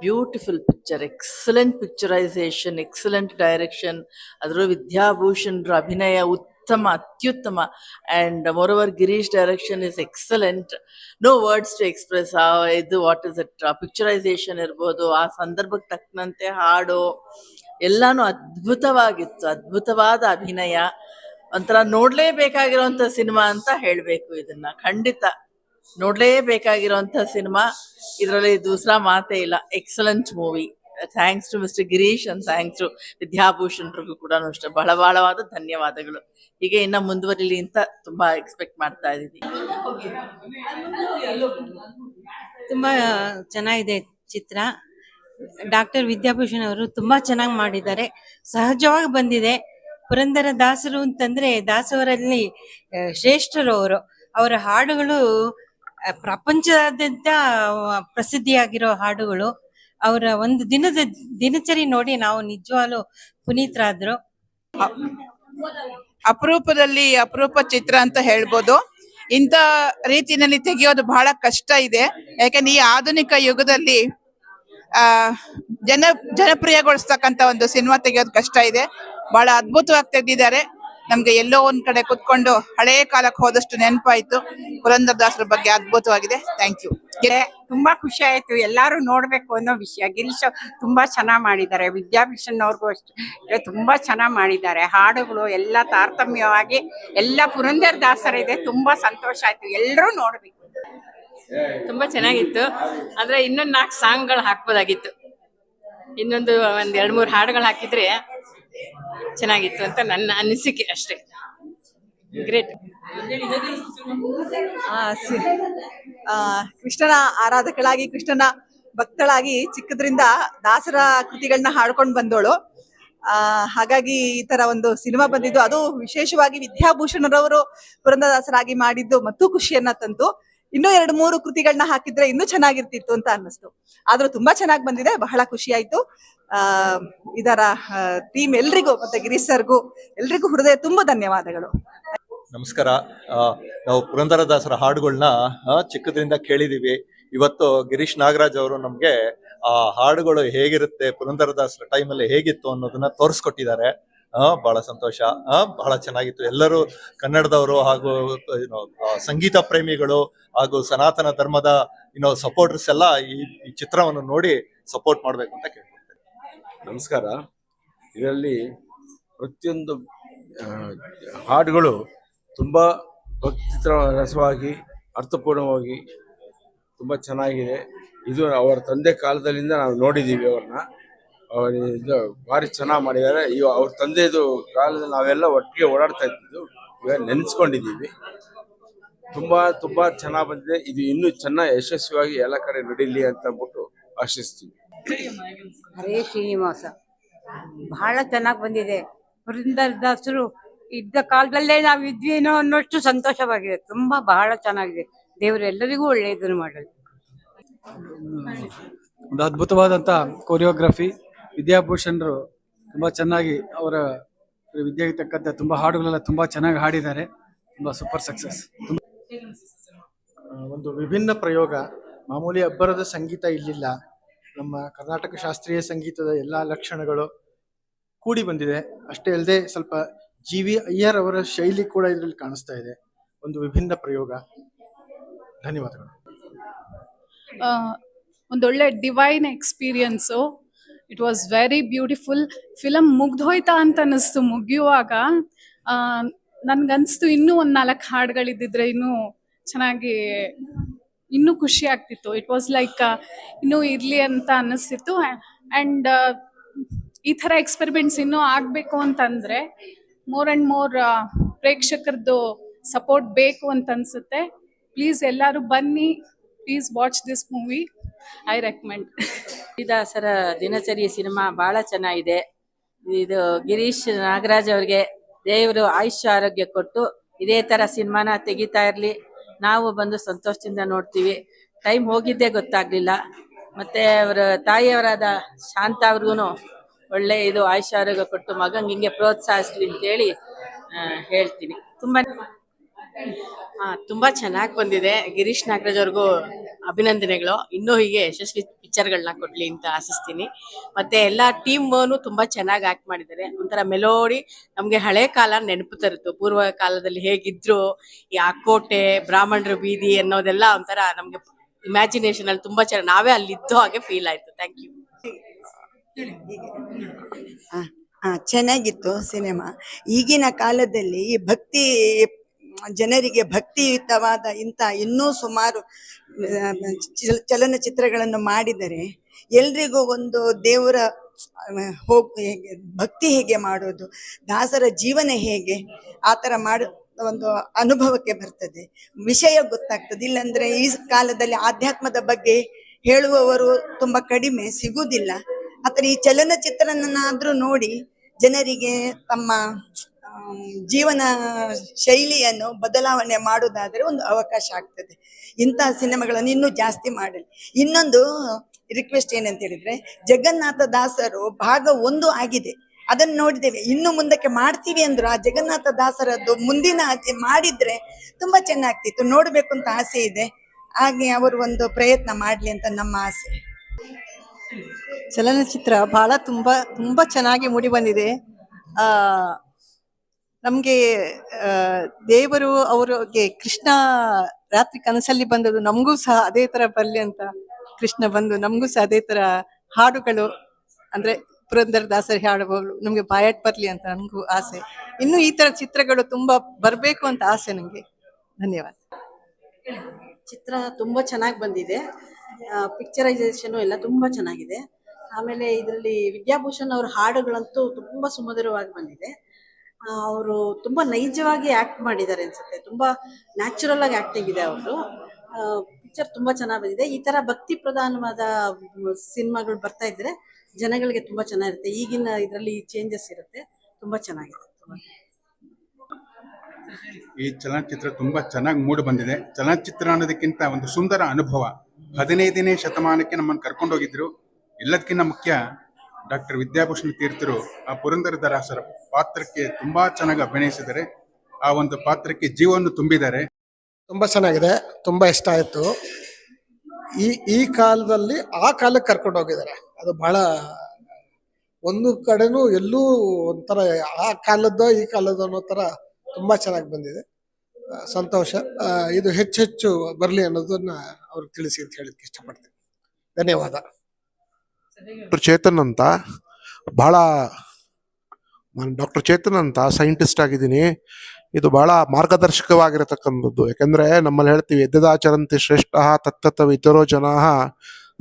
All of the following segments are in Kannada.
Beautiful picture excellent picturisation excellent direction ಅದರ ವಿದ್ಯಾಭೂಷಣರ ಅಭಿನಯ ಉತ್ತಮ, ಅತ್ಯುತ್ತಮ. And moreover Girish direction is excellent no words to express ಆ, ಇದು ವಾಟ್ ಇಸ್ ಇಟ್ ಪಿಕ್ಚರೈಸೇಷನ್ ಇರ್ಬೋದು, ಆ ಸಂದರ್ಭಕ್ಕೆ ತಕ್ಕಂತೆ ಹಾಡು. ಎಲ್ಲಾನು ಅದ್ಭುತವಾಗಿತ್ತು, ಅದ್ಭುತವಾದ ಅಭಿನಯ. ಒಂಥರ ನೋಡ್ಲೇಬೇಕಾಗಿರುವಂತ ಸಿನಿಮಾ ಅಂತ ಹೇಳಬೇಕು ಇದನ್ನ. ಖಂಡಿತ. ನೋಡ್ಲೇಬೇಕಾಗಿರುವಂತ ಸಿನಿಮಾ. ಇದರಲ್ಲಿ ದೂಸರಾ ಮಾತೇ ಇಲ್ಲ. Excellent movie thanks to mister Girish and thanks to ವಿದ್ಯಾಭೂಷಣರಿಗೂ ಕೂಡ ಅಷ್ಟೇ. ಬಹಳ ಬಹಳವಾದ ಧನ್ಯವಾದಗಳು. ಹೀಗೆ ಇನ್ನ ಮುಂದುವರಿಲಿ ಅಂತ ತುಂಬಾ ಎಕ್ಸ್ಪೆಕ್ಟ್ ಮಾಡ್ತಾ ಇದ್ದೀನಿ. ತುಂಬಾ ಚೆನ್ನಾಗಿದೆ ಚಿತ್ರ. ಡಾಕ್ಟರ್ ವಿದ್ಯಾಭೂಷಣ್ ಅವರು ತುಂಬಾ ಚೆನ್ನಾಗಿ ಮಾಡಿದ್ದಾರೆ. ಸಹಜವಾಗಿ ಬಂದಿದೆ. ಪುರಂದರ ದಾಸರು ಅಂತಂದ್ರೆ ದಾಸವರಲ್ಲಿ ಶ್ರೇಷ್ಠರು ಅವರು. ಅವರ ಹಾಡುಗಳು ಪ್ರಪಂಚದಾದ್ಯಂತ ಪ್ರಸಿದ್ಧಿಯಾಗಿರೋ ಹಾಡುಗಳು. ಅವರ ಒಂದು ದಿನದ ದಿನಚರಿ ನೋಡಿ ನಾವು ನಿಜವಾಗ್ಲೂ ಪುನೀತರಾದ್ರು. ಅಪರೂಪದಲ್ಲಿ ಅಪರೂಪ ಚಿತ್ರ ಅಂತ ಹೇಳ್ಬೋದು. ಇಂಥ ರೀತಿನಲ್ಲಿ ತೆಗೆಯೋದು ಬಹಳ ಕಷ್ಟ ಇದೆ. ಯಾಕಂದ್ರೆ ಈ ಆಧುನಿಕ ಯುಗದಲ್ಲಿ ಆ ಜನ, ಜನಪ್ರಿಯಗೊಳಿಸ್ತಕ್ಕಂಥ ಒಂದು ಸಿನಿಮಾ ತೆಗೆಯೋದು ಕಷ್ಟ ಇದೆ. ಬಹಳ ಅದ್ಭುತವಾಗಿ ತೆಗೆದಿದ್ದಾರೆ. ನಮ್ಗೆ ಎಲ್ಲೋ ಒಂದ್ ಕಡೆ ಕುತ್ಕೊಂಡು ಹಳೆ ಕಾಲಕ್ಕೆ ಹೋದಷ್ಟು ನೆನಪಾಯ್ತು. ಪುರಂದರದಾಸರ ಬಗ್ಗೆ ಅದ್ಭುತವಾಗಿದೆ. ಥ್ಯಾಂಕ್ ಯು ತುಂಬಾ ಖುಷಿ ಆಯ್ತು. ಎಲ್ಲಾರು ನೋಡ್ಬೇಕು ಅನ್ನೋ ವಿಷಯ. ಗಿರೀಶ್ ತುಂಬಾ ಚೆನ್ನಾಗ್ ಮಾಡಿದ್ದಾರೆ. ವಿದ್ಯಾಭೂಷಣ್ ಅವ್ರಿಗೂ ಅಷ್ಟೇ. ತುಂಬಾ ಚೆನ್ನಾಗಿ ಮಾಡಿದ್ದಾರೆ. ಹಾಡುಗಳು ಎಲ್ಲ ತಾರತಮ್ಯವಾಗಿ ಎಲ್ಲ ಪುರಂದರ್ ದಾಸರಿದೆ ತುಂಬಾ ಸಂತೋಷ ಆಯ್ತು. ಎಲ್ಲರೂ ನೋಡ್ಬೇಕು. ತುಂಬಾ ಚೆನ್ನಾಗಿತ್ತು. ಆದ್ರೆ ಇನ್ನೊಂದ್ ನಾಲ್ಕು ಸಾಂಗ್ಗಳು ಹಾಕ್ಬೋದಾಗಿತ್ತು. ಇನ್ನೊಂದು ಒಂದ್ ಎರಡ್ ಮೂರ್ ಹಾಡುಗಳು ಹಾಕಿದ್ರೆ ಚೆನ್ನಾಗಿತ್ತು ಅಂತ ನನ್ನ ಅನಿಸಿಕೆ ಅಷ್ಟೇ. ಗ್ರೇಟ್ ಕೃಷ್ಣನ ಆರಾಧಕಳಾಗಿ, ಕೃಷ್ಣನ ಭಕ್ತಳಾಗಿ ಚಿಕ್ಕದ್ರಿಂದ ದಾಸರ ಕೃತಿಗಳನ್ನ ಹಾಡ್ಕೊಂಡು ಬಂದೋಳು. ಆ, ಹಾಗಾಗಿ ಈ ತರ ಒಂದು ಸಿನಿಮಾ ಬಂದಿದ್ದು. ಅದು ವಿಶೇಷವಾಗಿ ವಿದ್ಯಾಭೂಷಣರವರು ಪುರಂದದಾಸರಾಗಿ ಮಾಡಿದ್ದು ಮತ್ತೂ ಖುಷಿಯನ್ನ ತಂತು. ಇನ್ನೂ ಎರಡು ಮೂರು ಕೃತಿಗಳನ್ನ ಹಾಕಿದ್ರೆ ಇನ್ನೂ ಚೆನ್ನಾಗಿರ್ತಿತ್ತು ಅಂತ ಅನ್ನಿಸ್ತು. ಆದ್ರೂ ತುಂಬಾ ಚೆನ್ನಾಗಿ ಬಂದಿದೆ, ಬಹಳ ಖುಷಿ ಆಯ್ತು. ಇದರ ಟೀಮ್ ಎಲ್ರಿಗೂ ಮತ್ತೆ ಗಿರೀಶ್ ಸರ್ಗೂ ಎಲ್ರಿಗೂ ಹೃದಯ ತುಂಬಾ ಧನ್ಯವಾದಗಳು. ನಮಸ್ಕಾರ. ನಾವು ಪುರಂದರದಾಸರ ಹಾಡುಗಳನ್ನ ಚಿಕ್ಕದ್ರಿಂದ ಕೇಳಿದೀವಿ. ಇವತ್ತು ಗಿರೀಶ್ ನಾಗರಾಜ್ ಅವರು ನಮ್ಗೆ ಆ ಹಾಡುಗಳು ಹೇಗಿರುತ್ತೆ ಪುರಂದರದಾಸರ ಟೈಮಲ್ಲಿ ಹೇಗಿತ್ತು ಅನ್ನೋದನ್ನ ತೋರಿಸ್ಕೊಟ್ಟಿದ್ದಾರೆ. ಆ, ಬಹಳ ಸಂತೋಷ. ಆ, ಬಹಳ ಚೆನ್ನಾಗಿತ್ತು. ಎಲ್ಲರೂ ಕನ್ನಡದವರು ಹಾಗೂ ಏನೋ ಸಂಗೀತ ಪ್ರೇಮಿಗಳು ಹಾಗೂ ಸನಾತನ ಧರ್ಮದ ಏನೋ ಸಪೋರ್ಟರ್ಸ್ ಎಲ್ಲ ಈ ಚಿತ್ರವನ್ನು ನೋಡಿ ಸಪೋರ್ಟ್ ಮಾಡ್ಬೇಕು ಅಂತ ಕೇಳ್ಕೊಳ್ತೇನೆ ನಮಸ್ಕಾರ. ಇದರಲ್ಲಿ ಪ್ರತಿಯೊಂದು ಹಾಡುಗಳು ತುಂಬ ಭಕ್ತಿತ್ರ ರಸವಾಗಿ ಅರ್ಥಪೂರ್ಣವಾಗಿ ತುಂಬ ಚೆನ್ನಾಗಿದೆ. ಇದು ಅವರ ತಂದೆ ಕಾಲದಲ್ಲಿಂದ ನಾವು ನೋಡಿದ್ದೀವಿ ಅವ್ರನ್ನ. ಅವ್ರ ಇದು ಭಾರಿ ಚೆನ್ನಾಗಿ ಮಾಡಿದ್ದಾರೆ. ಇವ ಅವ್ರ ತಂದೆದು ಕಾಲದಲ್ಲಿ ನಾವೆಲ್ಲ ಒಟ್ಟಿಗೆ ಓಡಾಡ್ತಾ ಇದ್ದಿದ್ದು ಇವಾಗ ನೆನೆಸ್ಕೊಂಡಿದ್ದೀವಿ ತುಂಬ ತುಂಬ ಚೆನ್ನಾಗಿ ಬಂದಿದೆ. ಇದು ಇನ್ನೂ ಚೆನ್ನಾಗಿ ಯಶಸ್ವಿಯಾಗಿ ಎಲ್ಲ ಕಡೆ ನಡೀಲಿ ಅಂತ ಅಂದ್ಬಿಟ್ಟು ಆಶಿಸ್ತೀವಿ. ಹರೇ ಶ್ರೀನಿವಾಸ. ಬಹಳ ಚೆನ್ನಾಗಿ ಬಂದಿದೆ. ಪುರಂದರದಾಸರು ಇದ್ದ ಕಾಲದಲ್ಲೇ ನಾವು ಇದ್ವೇನೋ ಅನ್ನೋಷ್ಟು ಸಂತೋಷವಾಗಿದೆ. ತುಂಬಾ ಬಹಳ ಚೆನ್ನಾಗಿದೆ. ದೇವರು ಎಲ್ಲರಿಗೂ ಒಳ್ಳೆಯದನ್ನು ಮಾಡಲಿ. ಒಂದು ಅದ್ಭುತವಾದಂತಹ ಕೊರಿಯೋಗ್ರಫಿ ವಿದ್ಯಾಭೂಷಣರು ತುಂಬಾ ಚೆನ್ನಾಗಿ ಅವರ ವಿದ್ಯೆಗೆ ತಕ್ಕಂತೆ ತುಂಬಾ ಹಾಡುಗಳೆಲ್ಲ ತುಂಬಾ ಚೆನ್ನಾಗಿ ಹಾಡಿದ್ದಾರೆ. ತುಂಬಾ ಸೂಪರ್ ಸಕ್ಸಸ್. ಒಂದು ವಿಭಿನ್ನ ಪ್ರಯೋಗ. ಮಾಮೂಲಿ ಅಬ್ಬರದ ಸಂಗೀತ ಇಲ್ಲಿಲ್ಲ. ನಮ್ಮ ಕರ್ನಾಟಕ ಶಾಸ್ತ್ರೀಯ ಸಂಗೀತದ ಎಲ್ಲ ಲಕ್ಷಣಗಳು ಕೂಡಿ ಬಂದಿದೆ. ಅಷ್ಟೇ ಅಲ್ಲದೆ ಸ್ವಲ್ಪ ಜಿ ವಿ ಅಯ್ಯರ್ ಅವರ ಶೈಲಿ ಕೂಡ ಇದರಲ್ಲಿ ಕಾಣಿಸ್ತಾ ಇದೆ. ಒಂದು ವಿಭಿನ್ನ ಪ್ರಯೋಗ. ಧನ್ಯವಾದಗಳು. ಒಂದೊಳ್ಳೆ divine experience it was very beautiful film ಮುಗ್ದೋಯ್ತಾ ಅಂತ ಅನ್ನಿಸ್ತು. ಮುಗಿಯುವಾಗ ನನ್ಗನ್ಸ್ತು ಇನ್ನೂ ಒಂದು ನಾಲ್ಕು ಹಾಡುಗಳಿದ್ದಿದ್ರೆ ಇನ್ನೂ ಚೆನ್ನಾಗಿ ಇನ್ನೂ ಖುಷಿ ಆಗ್ತಿತ್ತು. ಇಟ್ ವಾಸ್ ಲೈಕ್ ಇನ್ನೂ ಇರಲಿ ಅಂತ ಅನ್ನಿಸ್ತಿತ್ತು. ಆ್ಯಂಡ್ ಈ ಥರ ಎಕ್ಸ್ಪೆರಿಮೆಂಟ್ಸ್ ಇನ್ನೂ ಆಗಬೇಕು ಅಂತಂದರೆ ಮೋರ್ ಆ್ಯಂಡ್ ಮೋರ್ ಪ್ರೇಕ್ಷಕರದ್ದು ಸಪೋರ್ಟ್ ಬೇಕು ಅಂತ ಅನ್ಸುತ್ತೆ. ಪ್ಲೀಸ್ ಎಲ್ಲರೂ ಬನ್ನಿ. Please watch this movie I recommend Dasara Dinachari cinema ಬಹಳ ಚೆನ್ನಾಗಿದೆ. ಇದು ಗಿರೀಶ್ ನಾಗರಾಜ್ ಅವರಿಗೆ ದೇವರು ಆಯುಷ್ಯ ಆರೋಗ್ಯ ಕೊಟ್ಟು ಇದೇ ತರ ಸಿನಿಮಾನ ತೆಗಿತಾ ಇರ್ಲಿ. ನಾವು ಬಂದು ಸಂತೋಷದಿಂದ ನೋಡ್ತೀವಿ. ಟೈಮ್ ಹೋಗಿದ್ದೇ ಗೊತ್ತಾಗ್ಲಿಲ್ಲ. ಮತ್ತೆ ಅವರ ತಾಯಿಯವರಾದ ಶಾಂತ ಅವ್ರಿಗೂ ಒಳ್ಳೆ ಇದು ಆಯುಷ್ಯ ಆರೋಗ್ಯ ಕೊಟ್ಟು ಮಗಂಗೆ ಹಿಂಗೆ ಪ್ರೋತ್ಸಾಹಿಸ್ಲಿ ಅಂತೇಳಿ ಹೇಳ್ತೀನಿ. ತುಂಬಾ ಹಾ, ತುಂಬಾ ಚೆನ್ನಾಗಿ ಬಂದಿದೆ. ಗಿರೀಶ್ ನಾಗರಾಜ್ ಅವ್ರಿಗೂ ಅಭಿನಂದನೆಗಳು. ಇನ್ನೂ ಹೀಗೆ ಯಶಸ್ವಿ ಪಿಕ್ಚರ್ಗಳನ್ನ ಕೊಡ್ಲಿ ಅಂತ ಆಶಿಸ್ತೀನಿ. ಮತ್ತೆ ಎಲ್ಲಾ ಟೀಮ್ ತುಂಬಾ ಚೆನ್ನಾಗಿ ಆಕ್ಟ್ ಮಾಡಿದ್ದಾರೆ. ಒಂಥರ ಮೆಲೋಡಿ ನಮ್ಗೆ ಹಳೆ ಕಾಲ ನೆನಪು ತರುತ್ತು. ಪೂರ್ವ ಕಾಲದಲ್ಲಿ ಹೇಗಿದ್ರು, ಈ ಅಕ್ಕೋಟೆ ಕೋಟೆ ಬ್ರಾಹ್ಮಣರ ಬೀದಿ ಅನ್ನೋದೆಲ್ಲ ಒಂಥರ ನಮ್ಗೆ ಇಮ್ಯಾಜಿನೇಷನ್ ಅಲ್ಲಿ ತುಂಬಾ ಚೆನ್ನಾಗಿ, ನಾವೇ ಅಲ್ಲಿ ಇದ್ದೋ ಹಾಗೆ ಫೀಲ್ ಆಯ್ತು. ಥ್ಯಾಂಕ್ ಯು ಚೆನ್ನಾಗಿತ್ತು ಸಿನಿಮಾ. ಈಗಿನ ಕಾಲದಲ್ಲಿ ಭಕ್ತಿ ಜನರಿಗೆ ಭಕ್ತಿಯುತವಾದ ಇಂಥ ಇನ್ನೂ ಸುಮಾರು ಚಲನಚಿತ್ರಗಳನ್ನು ಮಾಡಿದರೆ ಎಲ್ರಿಗೂ ಒಂದು ದೇವರ ಹೋಗ್, ಹೇಗೆ, ಭಕ್ತಿ ಹೇಗೆ ಮಾಡೋದು, ದಾಸರ ಜೀವನ ಹೇಗೆ, ಆ ಥರ ಮಾಡ, ಒಂದು ಅನುಭವಕ್ಕೆ ಬರ್ತದೆ. ವಿಷಯ ಗೊತ್ತಾಗ್ತದೆ. ಇಲ್ಲಾಂದ್ರೆ ಈ ಕಾಲದಲ್ಲಿ ಆಧ್ಯಾತ್ಮದ ಬಗ್ಗೆ ಹೇಳುವವರು ತುಂಬಾ ಕಡಿಮೆ, ಸಿಗುವುದಿಲ್ಲ. ಆತರ ಈ ಚಲನಚಿತ್ರನನ್ನಾದರೂ ನೋಡಿ ಜನರಿಗೆ ತಮ್ಮ ಜೀವನ ಶೈಲಿಯನ್ನು ಬದಲಾವಣೆ ಮಾಡೋದಾದ್ರೆ ಒಂದು ಅವಕಾಶ ಆಗ್ತದೆ. ಇಂತಹ ಸಿನಿಮಾಗಳನ್ನು ಇನ್ನೂ ಜಾಸ್ತಿ ಮಾಡಲಿ. ಇನ್ನೊಂದು ರಿಕ್ವೆಸ್ಟ್ ಏನಂತ ಹೇಳಿದ್ರೆ, ಜಗನ್ನಾಥ ದಾಸರು ಭಾಗ ಒಂದು ಆಗಿದೆ. ಅದನ್ನು ನೋಡಿದ್ದೇವೆ. ಇನ್ನು ಮುಂದಕ್ಕೆ ಮಾಡ್ತೀವಿ ಅಂದ್ರು, ಆ ಜಗನ್ನಾಥ ದಾಸರದ್ದು ಮುಂದಿನ ಮಾಡಿದ್ರೆ ತುಂಬಾ ಚೆನ್ನಾಗ್ತಿತ್ತು. ನೋಡ್ಬೇಕು ಅಂತ ಆಸೆ ಇದೆ. ಹಾಗೆ ಅವರು ಒಂದು ಪ್ರಯತ್ನ ಮಾಡ್ಲಿ ಅಂತ ನಮ್ಮ ಆಸೆ. ಚಲನಚಿತ್ರ ಬಹಳ ತುಂಬಾ ತುಂಬಾ ಚೆನ್ನಾಗಿ ಮೂಡಿ ಬಂದಿದೆ. ಆ ನಮ್ಗೆ ದೇವರು ಅವರಿಗೆ ಕೃಷ್ಣ ರಾತ್ರಿ ಕನಸಲ್ಲಿ ಬಂದದ್ದು ನಮಗೂ ಸಹ ಅದೇ ತರ ಬರ್ಲಿ ಅಂತ ಕೃಷ್ಣ ಬಂದು ನಮಗೂ ಸಹ ಅದೇ ತರ ಹಾಡುಗಳು, ಅಂದ್ರೆ ಪುರಂದರ ದಾಸರ ಹಾಡುಗಳು ನಮ್ಗೆ ಬಾಯಾಟ್ ಬರ್ಲಿ ಅಂತ ನಮಗೂ ಆಸೆ. ಇನ್ನು ಈ ತರ ಚಿತ್ರಗಳು ತುಂಬಾ ಬರ್ಬೇಕು ಅಂತ ಆಸೆ ನಂಗೆ ಧನ್ಯವಾದ. ಚಿತ್ರ ತುಂಬಾ ಚೆನ್ನಾಗಿ ಬಂದಿದೆ. ಪಿಕ್ಚರೈಸೇಷನ್ ಎಲ್ಲ ತುಂಬಾ ಚೆನ್ನಾಗಿದೆ. ಆಮೇಲೆ ಇದರಲ್ಲಿ ವಿದ್ಯಾಭೂಷಣ್ ಅವ್ರ ಹಾಡುಗಳಂತೂ ತುಂಬಾ ಸುಮಧುರವಾಗಿ ಬಂದಿದೆ. ಅವರು ತುಂಬಾ ನೈಜವಾಗಿ ಆಕ್ಟ್ ಮಾಡಿದ್ದಾರೆ ಅನ್ಸುತ್ತೆ. ತುಂಬಾ ನ್ಯಾಚುರಲ್ ಆಗಿ ಆಕ್ಟಿಂಗ್ ಇದೆ ಅವರು. ಪಿಕ್ಚರ್ ತುಂಬಾ ಚೆನ್ನಾಗಿ ಬಂದಿದೆ. ಈ ತರ ಭಕ್ತಿ ಪ್ರಧಾನವಾದ ಸಿನಿಮಾಗಳು ಬರ್ತಾ ಇದ್ರೆ ಜನಗಳಿಗೆ ತುಂಬಾ ಚೆನ್ನಾಗಿರುತ್ತೆ. ಈಗಿನ ಇದರಲ್ಲಿ ಚೇಂಜಸ್ ಇರುತ್ತೆ. ತುಂಬಾ ಚೆನ್ನಾಗಿದೆ. ಈ ಚಲನಚಿತ್ರ ತುಂಬಾ ಚೆನ್ನಾಗಿ ಮೂಡಿ ಬಂದಿದೆ. ಚಲನಚಿತ್ರ ಅನ್ನೋದಕ್ಕಿಂತ ಒಂದು ಸುಂದರ ಅನುಭವ ಹದಿನೈದನೇ ಶತಮಾನಕ್ಕೆ ನಮ್ಮನ್ನು ಕರ್ಕೊಂಡೋಗಿದ್ರು. ಎಲ್ಲದಕ್ಕಿಂತ ಮುಖ್ಯ ಡಾಕ್ಟರ್ ವಿದ್ಯಾಭೂಷಣ ತೀರ್ಥರು ಆ ಪುರಂದರದಾಸರ ಪಾತ್ರಕ್ಕೆ ತುಂಬಾ ಚೆನ್ನಾಗಿ ಅಭಿನಯಿಸಿದ್ದಾರೆ. ಆ ಒಂದು ಪಾತ್ರಕ್ಕೆ ಜೀವವನ್ನು ತುಂಬಿದ್ದಾರೆ. ತುಂಬಾ ಚೆನ್ನಾಗಿದೆ, ತುಂಬಾ ಇಷ್ಟ ಆಯ್ತು. ಈ ಈ ಕಾಲದಲ್ಲಿ ಆ ಕಾಲಕ್ಕೆ ಕರ್ಕೊಂಡು ಹೋಗಿದ್ದಾರೆ. ಅದು ಬಹಳ ಒಂದು ಕಡೆನೂ ಎಲ್ಲೂ ಒಂಥರ ಆ ಕಾಲದ್ದು ಈ ಕಾಲದ್ದು ಅನ್ನೋ ತರ ತುಂಬಾ ಚೆನ್ನಾಗಿ ಬಂದಿದೆ. ಸಂತೋಷ. ಇದು ಹೆಚ್ಚೆಚ್ಚು ಹೆಚ್ಚು ಬರಲಿ ಅನ್ನೋದನ್ನ ಅವ್ರಿಗೆ ತಿಳಿಸಿ ಅಂತ ಹೇಳಕ್ಕೆ ಇಷ್ಟಪಡ್ತೀನಿ. ಧನ್ಯವಾದ. ಡಾಕ್ಟರ್ ಚೇತನ್ ಅಂತ ಬಹಳ ನಾನು ಡಾಕ್ಟರ್ ಚೇತನ್ ಅಂತ ಸೈಂಟಿಸ್ಟ್ ಆಗಿದ್ದೀನಿ. ಇದು ಬಹಳ ಮಾರ್ಗದರ್ಶಕವಾಗಿರತಕ್ಕಂಥದ್ದು. ಯಾಕಂದ್ರೆ ನಮ್ಮಲ್ಲಿ ಹೇಳ್ತೀವಿ ಎದ್ದದಾಚರಂತಿ ಶ್ರೇಷ್ಠ ತತ್ತತ ಇತರೋ ಜನ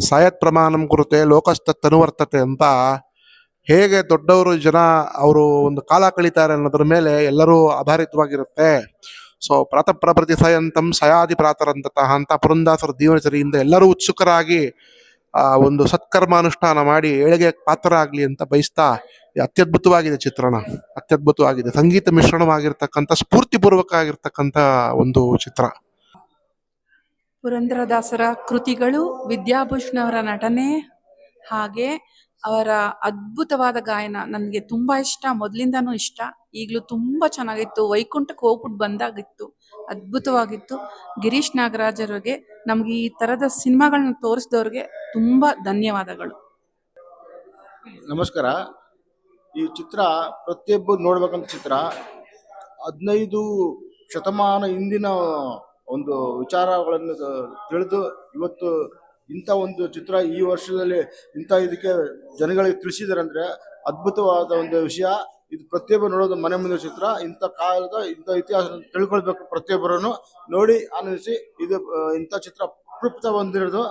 ಸಾಯತ್ ಪ್ರಮಾಣಂ ಕುರುತೆ ಲೋಕಸ್ತತ್ತನುವರ್ತತೆ ಅಂತ ಹೇಗೆ ದೊಡ್ಡವರು ಜನ ಅವರು ಒಂದು ಕಾಲ ಕಳೀತಾರೆ ಅನ್ನೋದ್ರ ಮೇಲೆ ಎಲ್ಲರೂ ಆಧಾರಿತವಾಗಿರುತ್ತೆ. ಸೊ ಪ್ರಾತಃ ಪ್ರಭೃತಿ ಸಯಂತಂ ಸಯಾದಿ ಪ್ರಾತರಂತತಃ ಅಂತ ಪುರಂದಾಸರ ದೀವನಚರಿಯಿಂದ ಎಲ್ಲರೂ ಉತ್ಸುಕರಾಗಿ ಆ ಒಂದು ಸತ್ಕರ್ಮಾನುಷ್ಠಾನ ಮಾಡಿ ಏಳಿಗೆ ಪಾತ್ರ ಆಗಲಿ ಅಂತ ಬಯಸ್ತಾ ಅತ್ಯದ್ಭುತವಾಗಿದೆ ಚಿತ್ರಣ. ಅತ್ಯದ್ಭುತವಾಗಿದೆ. ಸಂಗೀತ ಮಿಶ್ರಣವಾಗಿರ್ತಕ್ಕಂಥ, ಸ್ಫೂರ್ತಿಪೂರ್ವಕ ಆಗಿರ್ತಕ್ಕಂಥ ಒಂದು ಚಿತ್ರ. ಪುರಂದರದಾಸರ ಕೃತಿಗಳು ವಿದ್ಯಾಭೂಷಣ ಅವರ ನಟನೆ, ಹಾಗೆ ಅವರ ಅದ್ಭುತವಾದ ಗಾಯನ ನನಗೆ ತುಂಬಾ ಇಷ್ಟ, ಮೊದಲಿಂದಾನು ಇಷ್ಟ. ಈಗಲೂ ತುಂಬಾ ಚೆನ್ನಾಗಿತ್ತು. ವೈಕುಂಠಕ್ಕೆ ಹೋಗ್ಬಿಟ್ಟು ಬಂದಾಗಿತ್ತು. ಅದ್ಭುತವಾಗಿತ್ತು. ಗಿರೀಶ್ ನಾಗರಾಜರಿಗೆ ನಮಗೆ ಈ ತರದ ಸಿನಿಮಾಗಳನ್ನ ತೋರಿಸಿದವ್ರಿಗೆ ತುಂಬಾ ಧನ್ಯವಾದಗಳು. ನಮಸ್ಕಾರ. ಈ ಚಿತ್ರ, ಪ್ರತಿಯೊಬ್ಬರು ನೋಡ್ಬೇಕಂತ ಚಿತ್ರ, ಹದಿನೈದು ಶತಮಾನ ಹಿಂದಿನ ಒಂದು ವಿಚಾರಗಳನ್ನು ತಿಳಿದು ಇವತ್ತು ಇಂಥ ಒಂದು ಚಿತ್ರ ಈ ವರ್ಷದಲ್ಲಿ ಇಂಥ ಇದಕ್ಕೆ ಜನಗಳಿಗೆ ತಿಳಿಸಿದಾರೆ ಅದ್ಭುತವಾದ ಒಂದು ವಿಷಯ. ಇದು ಪ್ರತಿಯೊಬ್ಬರು ನೋಡೋದು ಮನೆ ಮುಂದೆ ಚಿತ್ರ. ಇಂಥ ಕಾಲದ, ಇಂಥ ಇತಿಹಾಸ ತಿಳ್ಕೊಳ್ಬೇಕು ಪ್ರತಿಯೊಬ್ಬರನ್ನು ನೋಡಿ ಆನಂದಿಸಿ ಇದು ಇಂಥ ಚಿತ್ರ ಅಪೃಪ್ತ ಹೊಂದಿರೋದು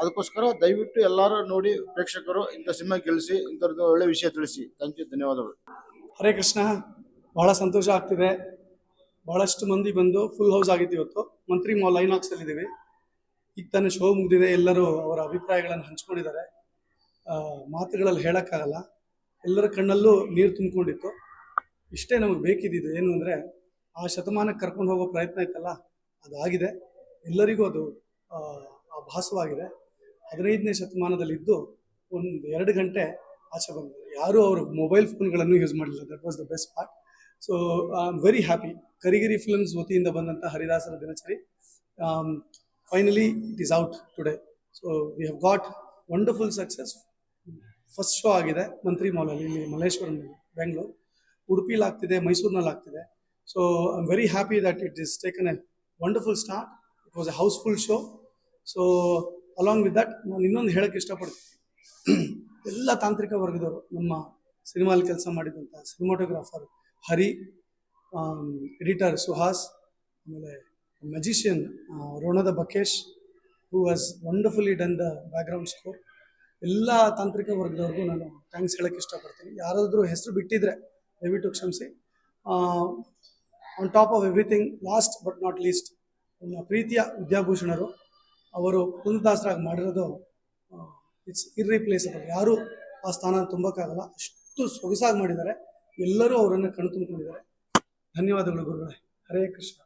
ಅದಕ್ಕೋಸ್ಕರ ದಯವಿಟ್ಟು ಎಲ್ಲರೂ ನೋಡಿ ಪ್ರೇಕ್ಷಕರು ಇಂಥ ಸಿನಿಮಾ ಗೆಲ್ಲಿಸಿ, ಇಂಥದ್ದು ಒಳ್ಳೆ ವಿಷಯ ತಿಳಿಸಿ. ಥ್ಯಾಂಕ್ ಯು ಧನ್ಯವಾದಗಳು. ಹರೇ ಕೃಷ್ಣ. ಬಹಳ ಸಂತೋಷ ಆಗ್ತಿದೆ. ಬಹಳಷ್ಟು ಮಂದಿ ಬಂದು ಫುಲ್ ಹೌಸ್ ಆಗಿತ್ತು ಇವತ್ತು. ಮಂತ್ರಿ ಮಾಲ್ ಲೈನ್ ಅಲ್ಲಿ ಇದ್ದೀವಿ ಈಗ ತಾನೇ ಶೋ ಮುಗಿದಿದೆ, ಎಲ್ಲರೂ ಅವರ ಅಭಿಪ್ರಾಯಗಳನ್ನು ಹಂಚ್ಕೊಂಡಿದ್ದಾರೆ. ಮಾತುಗಳಲ್ಲಿ ಹೇಳೋಕ್ಕಾಗಲ್ಲ. ಎಲ್ಲರ ಕಣ್ಣಲ್ಲೂ ನೀರು ತುಂಬಿಕೊಂಡಿತ್ತು. ಇಷ್ಟೇ ನಮಗೆ ಬೇಕಿದ್ದಿದ್ದು ಏನು ಅಂದರೆ, ಆ ಶತಮಾನಕ್ಕೆ ಕರ್ಕೊಂಡು ಹೋಗೋ ಪ್ರಯತ್ನ ಇತ್ತಲ್ಲ, ಅದಾಗಿದೆ. ಎಲ್ಲರಿಗೂ ಅದು ಭಾಸವಾಗಿದೆ. ಹದಿನೈದನೇ ಶತಮಾನದಲ್ಲಿದ್ದು ಒಂದು ಎರಡು ಗಂಟೆ ಆಚೆ ಬಂದಿದೆ. ಯಾರೂ ಅವರು ಮೊಬೈಲ್ ಫೋನ್ಗಳನ್ನು ಯೂಸ್ ಮಾಡಲಿಲ್ಲ. That was the best part so I am very happy Karigiri films ವತಿಯಿಂದ ಬಂದಂಥ Haridasara Dinachari. Finally it is out today so we have got wonderful success first show ಆಗಿದೆ, ಮಂತ್ರಿ ಮಾಲಲ್ಲಿ ಇಲ್ಲಿ ಮಲ್ಲೇಶ್ವರಂ ಬೆಂಗಳೂರು ಉಡುಪಿಲಿ ಆಗ್ತಿದೆ ಮೈಸೂರಿನಲ್ಲಿ ಆಗ್ತಿದೆ. So I am very happy that it is taken a wonderful start it was a house full show so along with that ನಾನು ಇನ್ನೊಂದು ಹೇಳಕ್ಕೆ ಇಷ್ಟಪಡ್ತೀನಿ. ಎಲ್ಲ ತಾಂತ್ರಿಕ ವರ್ಗದವರು, ನಮ್ಮ ಸಿನಿಮಾಲಿ ಕೆಲಸ ಮಾಡಿದಂಥ ಸಿನಿಮಾಟೋಗ್ರಾಫರ್ ಹರಿ ಎಡಿಟರ್ ಸುಹಾಸ್ ಆಮೇಲೆ magician ರೋಣದ Bakesh who was wonderfully done the background score ಎಲ್ಲ ತಾಂತ್ರಿಕ ವರ್ಗದವ್ರಿಗೂ ನಾನು ಥ್ಯಾಂಕ್ಸ್ ಹೇಳಕ್ಕೆ ಇಷ್ಟಪಡ್ತೀನಿ. ಯಾರಾದರೂ ಹೆಸರು ಬಿಟ್ಟಿದ್ರೆ ದಯವಿಟ್ಟು ಕ್ಷಮಿಸಿ. On top of everything last but not least ನನ್ನ ಪ್ರೀತಿಯ ವಿದ್ಯಾಭೂಷಣರು, ಅವರು ಕುಂದಾಸರಾಗಿ ಮಾಡಿರೋದು ಇಟ್ಸ್ ಇರ್ರಿಪ್ಲೇಸಬಲ್ ಯಾರೂ ಆ ಸ್ಥಾನ ತುಂಬಕ್ಕಾಗಲ್ಲ. ಅಷ್ಟು ಸೊಗಸಾಗಿ ಮಾಡಿದ್ದಾರೆ. ಎಲ್ಲರೂ ಅವರನ್ನು ಕಣ್ತುಂಬಿಕೊಂಡಿದ್ದಾರೆ. ಧನ್ಯವಾದಗಳು ಗುರುಗಳೇ. ಹರೇ ಕೃಷ್ಣ.